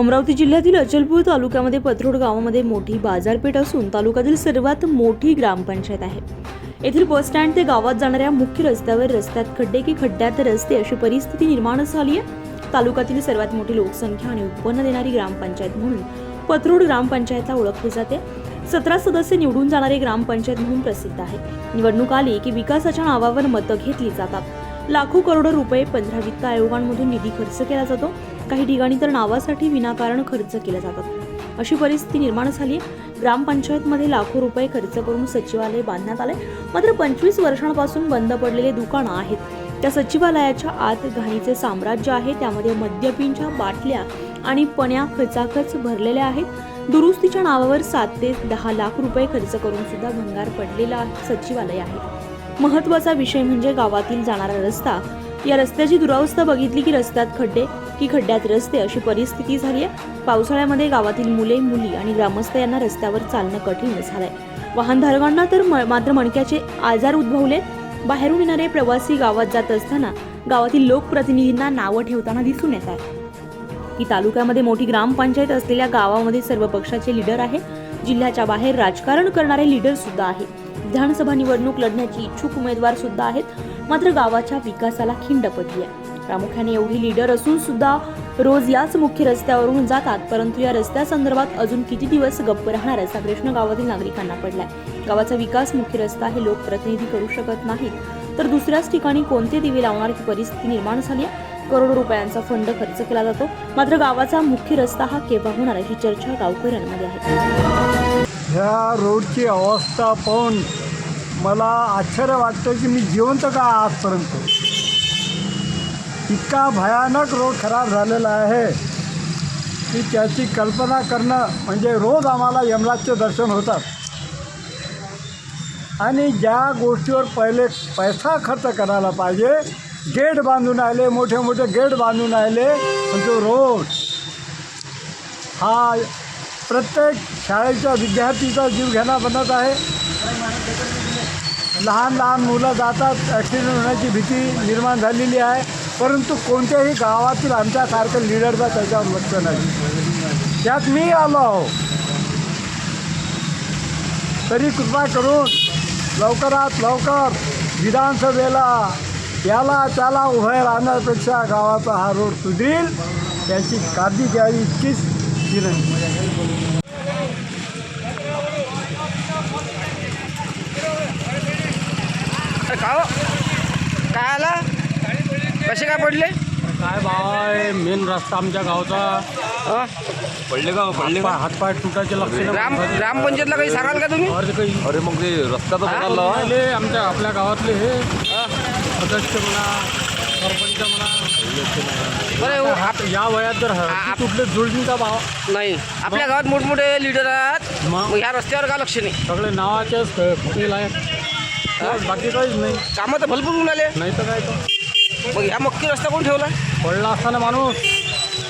अमरावती जिल्ह्यातील अचलपूर तालुक्यामध्ये पथरोड गावामध्ये मोठी बाजारपेठ असून तालुक्यातील सर्वात मोठी ग्रामपंचायत आहे. येथील बस स्टँड ते गावात जाणाऱ्या मुख्य रस्त्यावर रस्त्यात खड्डे की खड्ड्यात रस्ते अशी परिस्थिती निर्माण झाली आहे. तालुक्यातील सर्वात मोठी लोकसंख्या आणि उत्पन्न देणारी ग्रामपंचायत म्हणून पथरोड ग्रामपंचायतला ओळखली जाते. सतरा सदस्य निवडून जाणारी ग्रामपंचायत म्हणून प्रसिद्ध आहे. निवडणूक आली की विकासाच्या नावावर मतं घेतली जातात. लाखो करोडो रुपये पंधरा वित्त आयोगांमधून निधी खर्च केला जातो. काही ठिकाणी तर नावासाठी विनाकारण खर्च केले जातात. अशी परिस्थिती निर्माण झाली आहे. ग्रामपंचायतमध्ये लाखो रुपये खर्च करून सचिवालय बांधण्यात आले मात्र पंचवीस वर्षांपासून बंद पडलेले दुकानं आहेत. त्या सचिवालयाच्या आत घाणीचे साम्राज्य आहे. त्यामध्ये मद्यपींच्या बाटल्या आणि पण्या खचाखच भरलेल्या आहेत. दुरुस्तीच्या नावावर सात ते दहा लाख रुपये खर्च करून सुद्धा भंगार पडलेला सचिवालय आहे. महत्त्वाचा विषय म्हणजे गावातील जाणारा रस्ता. या रस्त्याची दुरावस्था बघितली की रस्त्यात खड्डे की खड्ड्यात रस्ते अशी परिस्थिती झाली आहे पावसाळ्यामध्ये गावातील मुले मुली आणि ग्रामस्थ यांना रस्त्यावर चालणं कठीण झालंय. वाहनधारकांना तर म- मात्र मणक्याचे आजार उद्भवले. बाहेरून येणारे प्रवासी गावात जात असताना गावातील लोकप्रतिनिधींना नावं ठेवताना दिसून येत आहे. ही तालुक्यामध्ये मोठी ग्रामपंचायत असलेल्या गावामध्ये सर्व पक्षाचे लीडर आहे जिल्ह्याच्या बाहेर राजकारण करणारे लीडर सुद्धा आहे विधानसभा निवडणूक लढण्याची इच्छुक उमेदवार सुद्धा आहेत. मात्र गावाच्या विकासाला खिंड पडली आहे प्रामुख्याने एवढी लीडर असून सुद्धा रोज याच मुख्य रस्त्यावरून जातात. परंतु या रस्त्यासंदर्भात अजून किती दिवस गप्प राहणार असा प्रश्न गावातील नागरिकांना पडलाय. गावाचा विकास मुख्य रस्ता हे लोकप्रतिनिधी करू शकत नाहीत. तर दुसऱ्याच ठिकाणी कोणते दिवे लावणार ही परिस्थिती निर्माण झाली आहे? करोडो रुपयांचा फंड खर्च केला जातो. मात्र गावाचा मुख्य रस्ता हा केव्हा होणार अशी चर्चा गावकऱ्यांमध्ये आहे. ह्या रोडची अवस्था पाहून मला आश्चर्य वाटतं की मी जिवंत का आजपर्यंत? इतका भयानक रोड खराब झालेला आहे की त्याची कल्पना करणं म्हणजे रोज आम्हाला यमराजचे दर्शन होतात. आणि ज्या गोष्टीवर पहिले पैसा खर्च करायला पाहिजे गेट बांधून आले मोठे मोठे गेट बांधून आले पण तो रोड हा प्रत्येक शाळेच्या विद्यार्थीचा जीव घेणा बनत आहे. लहान लहान मुलं जातात ॲक्सिडेंट होण्याची भीती निर्माण झालेली आहे. परंतु कोणत्याही गावातील आमच्यासारखं लिडरचा त्याच्यावर लक्ष नाही. त्यात मी आलो आहो. तरी कृपा करून लवकरात लवकर विधानसभेला याला त्याला उभे राहण्यापेक्षा गावाचा हा रोड सुधरील त्याची काळजी घ्यावी इतकीच विनंती. का काय हो? आला? कसे काय पडले? काय भाव आहे मेन रस्ता आमच्या गावचा. हं? पडले का पडले का? हातपाय तुटायचे लक्ष नाही. ग्राम ग्रामपंचायतला काही सांगाल का तुम्ही? अरे काही अरे मग ते रस्ता तर हा? आमच्या आपल्या गावातले हे. हं? सदस्य म्हणा सरपंच म्हणा. बरं हो, आप- या वयात जर हळदी तुटले जुळतील का भाव? नाही. आपल्या गावात मोठमोठे लीडर आहेत. मग? मग ह्या रस्त्यावर का लक्ष नाही? सगळे नावाचेच फुटेल बस बाकी काहीच नाही. कामं तर भरपूर होऊन आले. नाही तर काय तर. मग ह्या मक्की रस्ता कोण ठेवला? पडला असताना माणूस.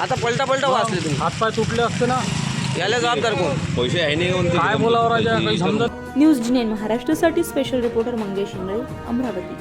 आता पलटा पलटा वाचले तुम्ही. हातपाय तुटले असते ना. याला जबाबदार कोण? पैसे आहे नाही म्हणते काय बोलावं राजा? काही समजत न्यूज जिनेन महाराष्ट्रासाठी स्पेशल रिपोर्टर मंगेश इंगळे अमरावती.